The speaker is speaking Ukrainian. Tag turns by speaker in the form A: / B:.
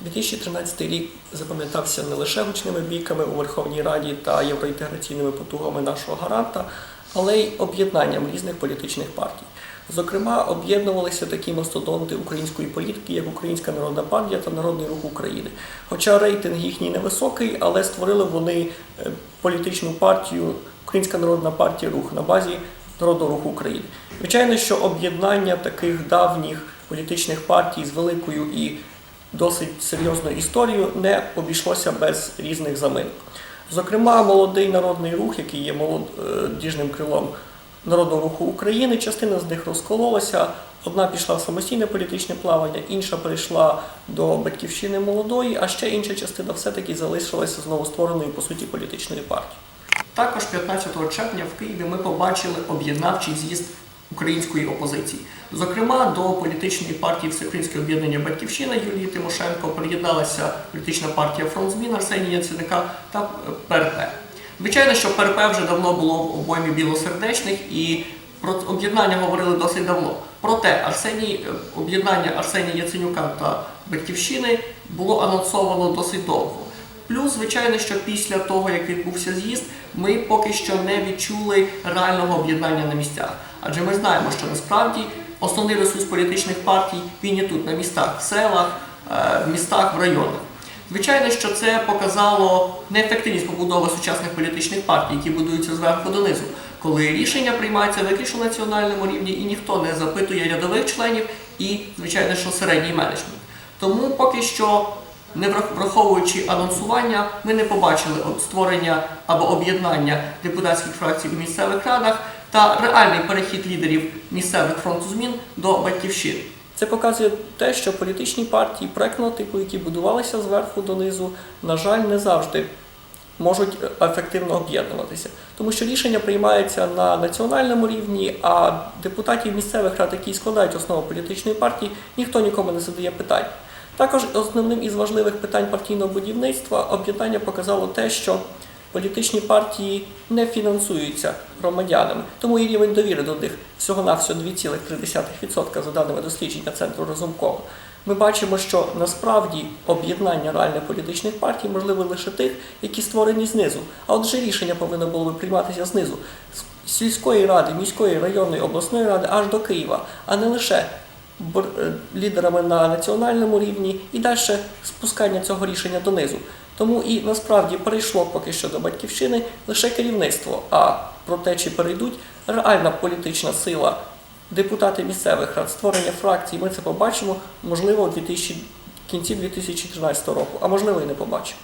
A: 2013 рік запам'ятався не лише гучними бійками у Верховній Раді та євроінтеграційними потугами нашого гаранта, але й об'єднанням різних політичних партій. Зокрема, об'єднувалися такі мастодонти української політики, як Українська Народна партія та Народний рух України. Хоча рейтинг їхній невисокий, але створили вони е, політичну партію Українська Народна партія Рух на базі Народного руху України. Звичайно, що об'єднання таких давніх політичних партій з великою і досить серйозною історією не обійшлося без різних заминок. Зокрема, молодий народний рух, який є молодіжним крилом Народного руху України, частина з них розкололася. Одна пішла в самостійне політичне плавання, інша перейшла до батьківщини молодої, а ще інша частина все-таки залишилася знову створеною по суті політичною партією. Також 15 червня в Києві ми побачили об'єднавчий з'їзд української опозиції. Зокрема, до політичної партії Всеукраїнське об'єднання Батьківщина Юлії Тимошенко приєдналася політична партія Фронт змін Арсенія Яценюка та е, ПРП. Звичайно, що ПРП вже давно було в обоймі білосердечних і про об'єднання говорили досить давно. Проте Арсеній, е, об'єднання Арсенія Яценюка та Батьківщини було анонсовано досить довго. Плюс, звичайно, що після того, як відбувся з'їзд, ми поки що не відчули реального об'єднання на місцях. Адже ми знаємо, що насправді основний ресурс політичних партій він є тут, на містах, в селах, е, в містах, в районах. Звичайно, що це показало неефективність побудови сучасних політичних партій, які будуються зверху донизу, коли рішення приймаються виключно на національному рівні і ніхто не запитує рядових членів і, звичайно, що середній менеджмент. Тому поки що, не враховуючи анонсування, ми не побачили створення або об'єднання депутатських фракцій у місцевих радах та реальний перехід лідерів місцевих фронту змін до батьківщини. Це показує те, що політичні партії проектного типу, які будувалися зверху донизу, на жаль, не завжди можуть ефективно об'єднуватися, тому що рішення приймаються на національному рівні, а депутатів місцевих рад, які складають основу політичної партії, ніхто нікому не задає питань. Також основним із важливих питань партійного будівництва об'єднання показало те, що політичні партії не фінансуються громадянами, тому і рівень довіри до них всього-навсього 2,3% за даними дослідження центру Разумкова. Ми бачимо, що насправді об'єднання реальних політичних партій можливе лише тих, які створені знизу. А отже, рішення повинно було би прийматися знизу з сільської ради, міської, районної, обласної ради аж до Києва, а не лише лідерами на національному рівні і далі спускання цього рішення донизу. Тому і насправді перейшло поки що до батьківщини лише керівництво. А про те, чи перейдуть реальна політична сила, депутати місцевих рад, створення фракцій, ми це побачимо, можливо, 2000, кінці 2013 року, а можливо і не побачимо.